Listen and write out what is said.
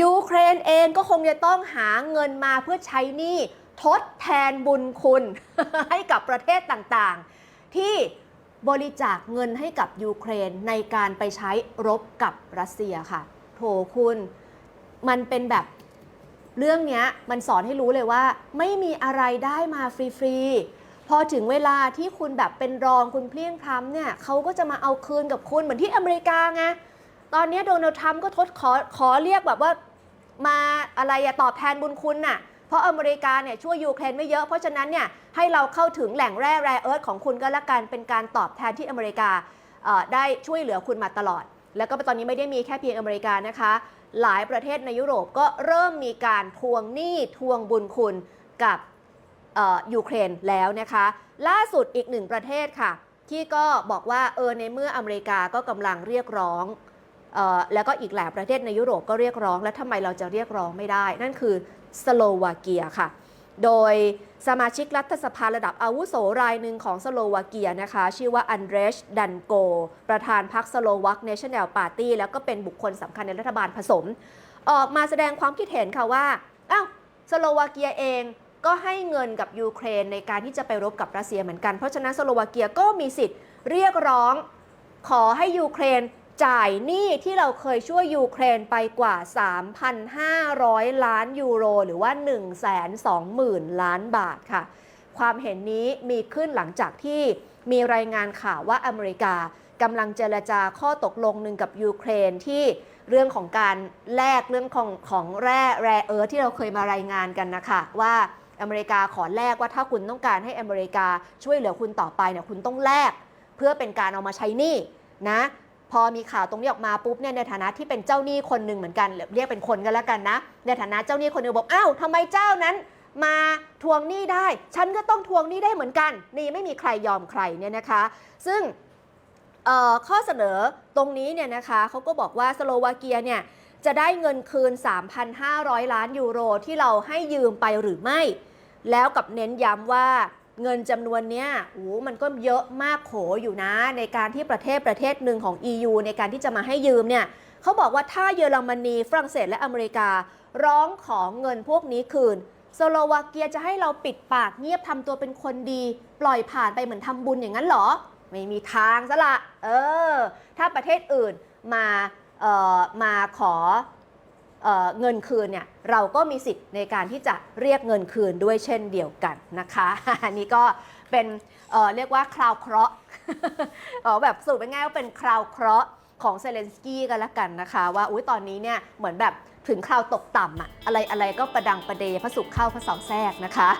ยูเครนเองก็คงจะต้องหาเงินมาเพื่อใช้หนี้ทดแทนบุญคุณ ให้กับประเทศต่างๆ ที่บริจาคเงินให้กับยูเครนในการไปใช้รบกับรัสเซียค่ะ โถคุณ มันเป็นแบบเรื่องเนี้ยมันสอนให้รู้เลยว่า ไม่มีอะไรได้มาฟรีๆ พอถึงเวลาที่คุณแบบเป็นรองคุณเพลียงพล้ำเนี่ยเขาก็จะมาเอาคืนกับคุณเหมือนที่อเมริกาไง ตอนนี้โดนัลด์ทรัมป์ก็ทดขอขอเรียกแบบว่ามาอะไรอะตอบแทนบุญคุณน่ะเพราะอเมริกาเนี่ยช่วยยูเครนไม่เยอะเพราะฉะนั้นเนี่ยให้เราเข้าถึงแหล่งแร่แร่เอิร์ธของคุณก็แล้วกันเป็นการตอบแทนที่อเมริกาได้ช่วยเหลือคุณมาตลอด แล้วก็ตอนนี้ไม่ได้มีแค่เพียงอเมริกานะคะ หลายประเทศในยุโรปก็เริ่มมีการทวงหนี้ทวงบุญคุณกับยูเครนแล้วนะคะ ล่าสุดอีกหนึ่งประเทศค่ะ ที่ก็บอกว่าเออในเมื่ออเมริกาก็กำลังเรียกร้อง แล้วก็อีกหลายประเทศในยุโรปก็เรียกร้อง แล้วทำไมเราจะเรียกร้องไม่ได้ นั่นคือสโลวาเกียค่ะ โดยสมาชิกรัฐสภาระดับอาวุโสรายหนึ่งของสโลวาเกียนะคะ ชื่อว่าอันเดรชดันโก ประธานพรรคสโลวักเนชั่นแนลปาร์ตี้แล้วก็เป็นบุคคลสำคัญในรัฐบาลผสม ออกมาแสดงความคิดเห็นค่ะว่าอ้าวสโลวาเกียเองก็ให้เงินกับยูเครนในการที่จะไปรบกับรัสเซียเหมือนกัน เพราะฉะนั้นสโลวาเกียก็มีสิทธิ์เรียกร้องขอให้ยูเครน จ่ายหนี้ที่เราเคยช่วยยูเครนไปกว่า 3,500 ล้านยูโร หรือว่า 120,000 ล้านบาทค่ะ ความเห็นนี้มีขึ้นหลังจากที่มีรายงานข่าวว่าอเมริกากำลังเจรจาข้อตกลงหนึ่งกับยูเครนที่เรื่องของการแลกเรื่องของของแร่แร่เอิร์ธที่เราเคยมารายงานกันนะคะว่าอเมริกาขอแลกว่าถ้าคุณต้องการให้อเมริกาช่วยเหลือคุณต่อไปเนี่ยคุณต้องแลกเพื่อเป็นการเอามาใช้หนี้นะ พอมีข่าวตรงนี้ออกมาปุ๊บเนี่ยในฐานะที่เป็นเจ้าหนี้คนหนึ่งเหมือนกันเรียกเป็นคนกันแล้วกันนะ ในฐานะเจ้าหนี้คนหนึ่งบอกอ้าวทำไมเจ้านั้น มาทวงหนี้ได้ ฉันก็ต้องทวงหนี้ได้เหมือนกัน นี่ไม่มีใครยอมใครเนี่ยนะคะ ซึ่งข้อเสนอตรงนี้เนี่ยนะคะเขาก็บอกว่าสโลวาเกียเนี่ยจะได้เงินคืน 3,500 ล้านยูโรที่เราให้ยืมไปหรือไม่ แล้วกับเน้นย้ำว่า เงินจำนวนเนี้ยโอ้มันก็เยอะมากโขอยู่นะ ในการที่ประเทศประเทศหนึ่งของ EU ในการที่จะมาให้ยืมเนี่ยเขาบอกว่าถ้าเยอรมนีฝรั่งเศสและอเมริการ้องขอเงินพวกนี้คืนสโลวาเกียจะให้เราปิดปากเงียบทำตัวเป็นคนดี ปล่อยผ่านไปเหมือนทำบุญอย่างนั้นเหรอ ไม่มีทางซะละ เออ ถ้าประเทศอื่นมาเอ่อมาขอ เเงินคืนเนี่ยเราก็มีสิทธิ์ในการที่จะเรียกเงินคืนด้วยเช่นเดียวกันนะคะอันนี้ก็เป็นเเรียกว่าคราวเคราะห์แบบสรุปง่ายๆว่าเป็นคราวเคราะห์ของเซเลนสกี้กันละกันนะคะ ว่าอุ้ยตอนนี้เนี่ยเหมือนแบบถึงคราวตกต่ำอะอะไรอะไรก็ประดังประเดพระสุขเข้าพระเสาแทรกนะคะ